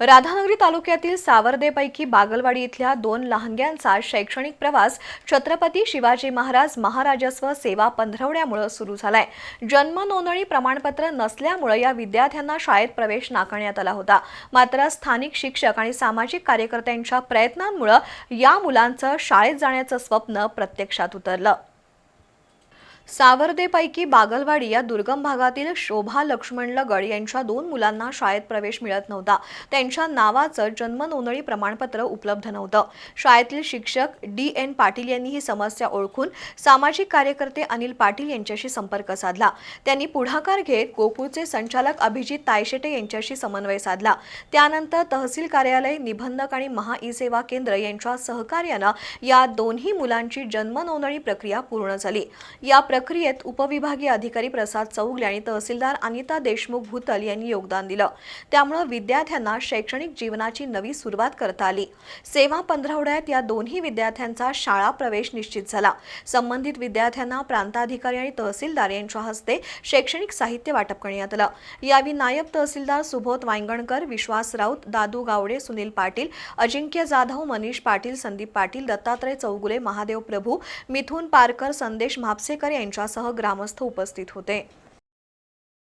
राधानगरी तालुक्यातील सावर्देपैकी बागलवाडी इथल्या दोन लहानग्यांचा शैक्षणिक प्रवास छत्रपती शिवाजी महाराज महाराजस्व सेवा पंधरवड्यामुळे सुरू झालाय. जन्म नोंदणी प्रमाणपत्र नसल्यामुळे या विद्यार्थ्यांना शाळेत प्रवेश नाकारण्यात आला होता. मात्र स्थानिक शिक्षक आणि सामाजिक कार्यकर्त्यांच्या प्रयत्नांमुळे या मुलांचं शाळेत जाण्याचं स्वप्न प्रत्यक्षात उतरलं. सावर्देपैकी बागलवाडी या दुर्गम भागातील शोभा लक्ष्मण लगड यांच्या दोन मुलांना शाळेत प्रवेश मिळत नव्हता. त्यांच्या नावाचं जन्म नोंदणी प्रमाणपत्र उपलब्ध नव्हतं. शाळेतील शिक्षक डी एन पाटील यांनी ही समस्या ओळखून सामाजिक कार्यकर्ते अनिल पाटील यांच्याशी संपर्क साधला. त्यांनी पुढाकार घेत गोकुळचे संचालक अभिजित तायशेटे यांच्याशी समन्वय साधला. त्यानंतर तहसील कार्यालय निबंधक आणि महा ई सेवा केंद्र यांच्या सहकार्यानं या दोन्ही मुलांची जन्म नोंदणी प्रक्रिया पूर्ण झाली. या प्रक्रियेत उपविभागीय अधिकारी प्रसाद चौगले आणि तहसीलदार अनिता देशमुख भूतल यांनी योगदान दिलं. त्यामुळे विद्यार्थ्यांना शैक्षणिक जीवनाची नवी सुरुवात करता आली. सेवा पंधरवड्यात या दोन्ही विद्यार्थ्यांचा शाळा प्रवेश निश्चित झाला. संबंधित विद्यार्थ्यांना प्रांताधिकारी आणि तहसीलदार यांच्या हस्ते शैक्षणिक साहित्य वाटप करण्यात आलं. यावेळी नायब तहसीलदार सुबोध वांगणकर विश्वास राऊत दादू गावडे सुनील पाटील अजिंक्य जाधव मनीष पाटील संदीप पाटील दत्तात्रय चौगुले महादेव प्रभू मिथुन पारकर संदेश म्हापसेकर यांच्यासह ग्रामस्थ उपस्थित होते.